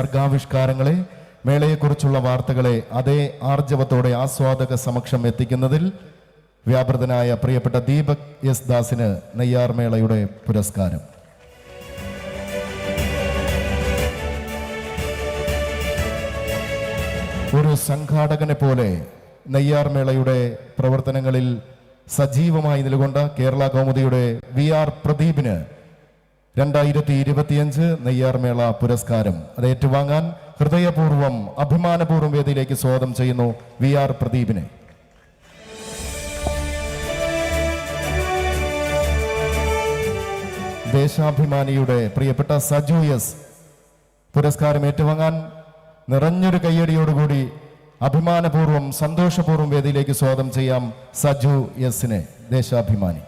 സർഗാവിഷ്കാരങ്ങളെ മേളയെക്കുറിച്ചുള്ള വാർത്തകളെ അതേ ആർജവത്തോടെ ആസ്വാദക സമക്ഷം എത്തിക്കുന്നതിൽ വ്യാപൃതനായ പ്രിയപ്പെട്ട ദീപക് എസ് ദാസിന് നെയ്യാർ മേളയുടെ പുരസ്കാരം. ഒരു സംഘാടകനെ പോലെ നെയ്യാർ മേളയുടെ പ്രവർത്തനങ്ങളിൽ സജീവമായി നിലകൊണ്ട കേരള കൗമുദിയുടെ വി ആർ പ്രദീപിന് രണ്ടായിരത്തി ഇരുപത്തിയഞ്ച് നെയ്യാർമേള പുരസ്കാരം അത് ഏറ്റുവാങ്ങാൻ ഹൃദയപൂർവം അഭിമാനപൂർവം വേദിയിലേക്ക് സ്വാഗതം ചെയ്യുന്നു വി ആർ പ്രദീപിനെ. ദേശാഭിമാനിയുടെ പ്രിയപ്പെട്ട സജു എസ് പുരസ്കാരം ഏറ്റുവാങ്ങാൻ നിറഞ്ഞൊരു കയ്യടിയോടുകൂടി അഭിമാനപൂർവം സന്തോഷപൂർവം വേദിയിലേക്ക് സ്വാഗതം ചെയ്യാം സജു എസിനെ ദേശാഭിമാനി.